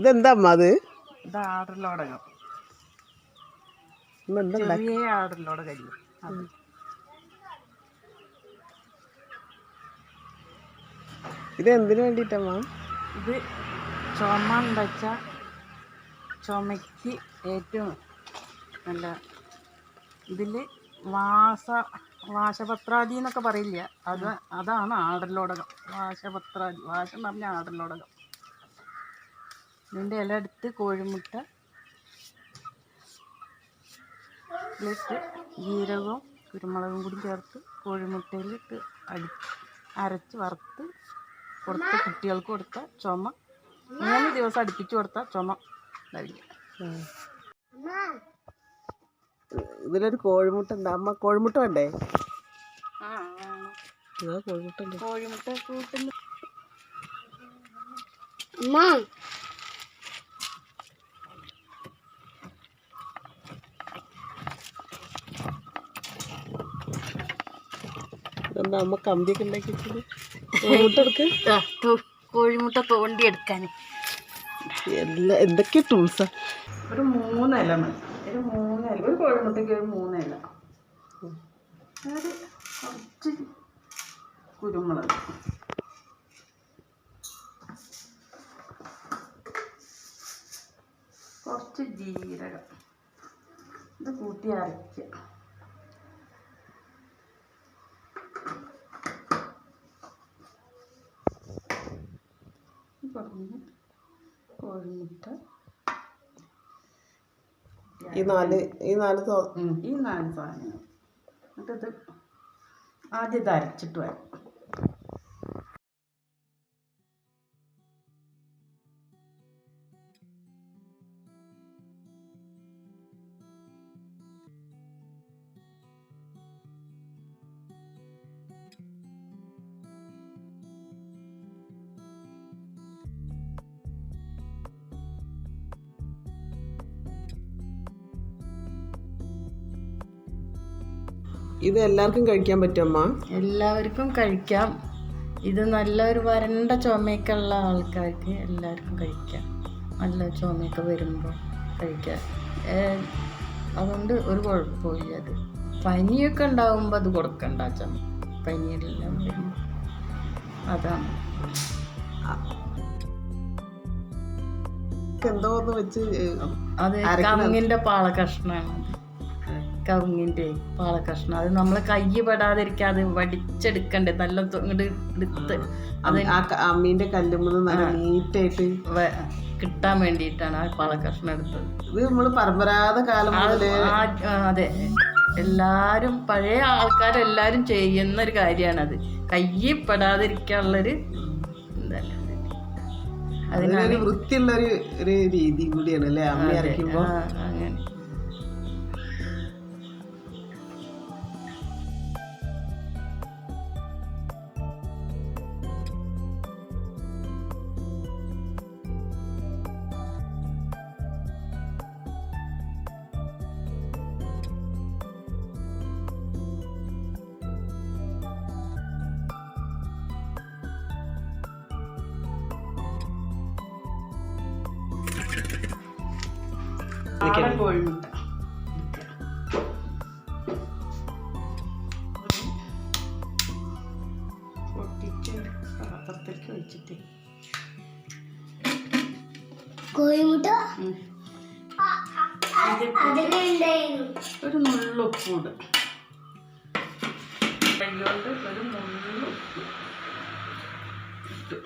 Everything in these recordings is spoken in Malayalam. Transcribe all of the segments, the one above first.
ഇതെന്താ അമ്മ അത്? ഇത് ആടലോടകം. ചെറിയ ആടലോടകല്ലേ ഇത് എന്തിനു വേണ്ടിയിട്ടമ്മ ഇത് ചുമ ഉണ്ടച്ച ചുമയ്ക്ക് ഏറ്റവും നല്ല ഇതിൽ വാസ വാശപത്രാദി എന്നൊക്കെ പറയില്ല? അത് അതാണ് ആടലോടകം. വാശപത്രാദി വാശം പറഞ്ഞ ആടലോടകം. ഇതിന്റെ ഇല എടുത്ത് കോഴിമുട്ട ഇട്ട് ജീരകവും കുരുമുളകും കൂടി ചേർത്ത് കോഴിമുട്ടയിലിട്ട് അടി അരച്ച് വറുത്ത് കൊടുത്ത് കുട്ടികൾക്ക് കൊടുത്ത ചുമ. മൂന്ന് ദിവസം അടുപ്പിച്ച് കൊടുത്ത ചുമ. ഇതിലൊരു കോഴിമുട്ട ഉണ്ട്. അമ്മ കോഴിമുട്ട വേണ്ടേ ആ ഇതാ കോഴിമുട്ട കൂട്ടുന്നു കോഴിമുട്ട കൂട്ടുന്ന ഇതെന്താ അമ്മ കമ്പിയൊക്കെ ഉണ്ടാക്കി വെച്ചത് കോഴിമുട്ട എടുക്ക് കോഴിമുട്ട തോണ്ടി എടുക്കാൻ എല്ലാ എന്തൊക്കെ ടൂൾസാ? ഒരു മൂന്നില മതി. ഒരു മൂന്നില. ഒരു കോഴിമുട്ടയ്ക്ക് ഒരു മൂന്നില. കുറച്ച് കുരുമുളക്. കുറച്ച് ജീരകം. ഇത് കൂട്ടി അരയ്ക്കുക. കുറഞ്ഞ് കോഴിമുട്ട ഈ നാല് ഈ നാല് ഈ നാല് സാധനങ്ങൾ. എന്നിട്ടിത് ആദ്യം ഇത് അരച്ചിട്ട് വരാം. ഇത് എല്ലാവർക്കും കഴിക്കാൻ പറ്റും അമ്മ? എല്ലാവർക്കും കഴിക്കാം. ഇത് നല്ലൊരു വരണ്ട ചുമയൊക്കെയുള്ള ആൾക്കാർക്ക് എല്ലാവർക്കും കഴിക്കാം. നല്ല ചുമയൊക്കെ വരുമ്പോൾ കഴിക്കാം. അതുകൊണ്ട് ഒരു കുഴപ്പമില്ല അത്. പനിയൊക്കെ ഉണ്ടാകുമ്പോൾ അത് കൊടുക്കണ്ട ചുമ പനിയെല്ലാം വരുമ്പോൾ. അതാണ്. എന്തോ ഒന്ന് വെച്ച് അത് കവുങ്ങിന്റെ പാളക്കഷ്ണമാണ് കവുങ്ങിന്റെ കഷ്ണം അത് നമ്മളെ കൈ പെടാതിരിക്കാതെ വടിച്ചെടുക്കണ്ടേ? നല്ല എടുത്ത് അത് ആ ക- അമ്മീന്റെ കല്ലുമ്മന്ന് നല്ല നീറ്റായിട്ട് കിട്ടാൻ വേണ്ടിയിട്ടാണ് ആ പാളക്കഷ്ണം എടുത്തത്. ഇത് നമ്മൾ പരമ്പരാഗത കാലം അത്. എല്ലാരും പഴയ ആൾക്കാരെല്ലാരും ചെയ്യുന്ന ഒരു കാര്യമാണത് കയ്യിൽ പെടാതിരിക്കാനുള്ളൊരു ഇതല്ല? അതിനൊരു വൃത്തിയുള്ള ഒരു രീതി കൂടിയാണ് അല്ലേ? അമ്മ അങ്ങനെ. നാടൻ കോഴിമുട്ട. പൊട്ടിച്ച് പാത്രത്തിലേക്ക് വെച്ചിട്ട്. കോഴിമുട്ട? ഒരു മുള്ളുപ്പൂട് കൈകൊണ്ട് ഒരു നുള്ളുപ്പ് ഇട്ടു.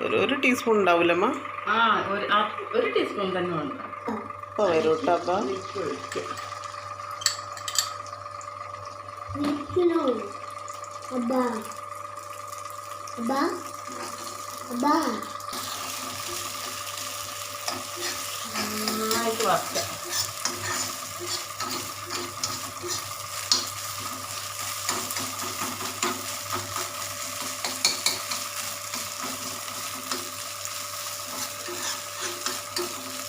ഒരു ടീസ്പൂൺ ഉണ്ടാവില്ലമ്മ ഒരു ഒരു ടീസ്പൂൺ തന്നെ അപ്പോൾ വരും കേട്ടോ അപ്പം. നന്നായിട്ട്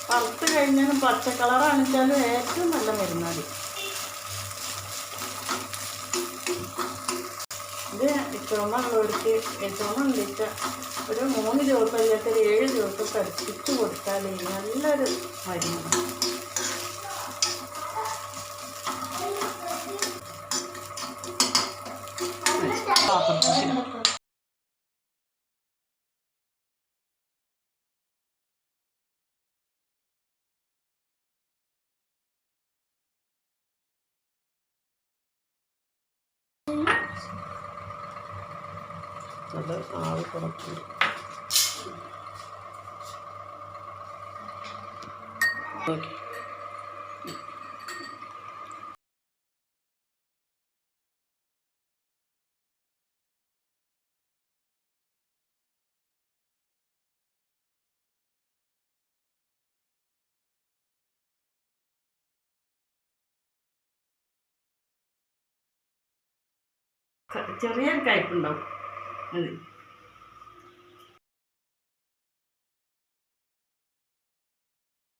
വറുത്ത് കഴിഞ്ഞാലും പച്ച കളറാണിച്ചാലും ഏറ്റവും നല്ല മരുന്നാടി ഇത് ചുമള്ളവർക്ക് ചുമ ഉണ്ടിച്ച ഒരു മൂന്ന് ദിവസം അല്ലെങ്കിൽ ഒരു ഏഴ് ദിവസം കടിച്ചിട്ട് കൊടുത്താൽ നല്ലൊരു മരുന്നാണ്. അത് ആവി കിടക്കുന്നു ഓക്കെ ചെറിയൊരു കയ്പുണ്ടാവും അത്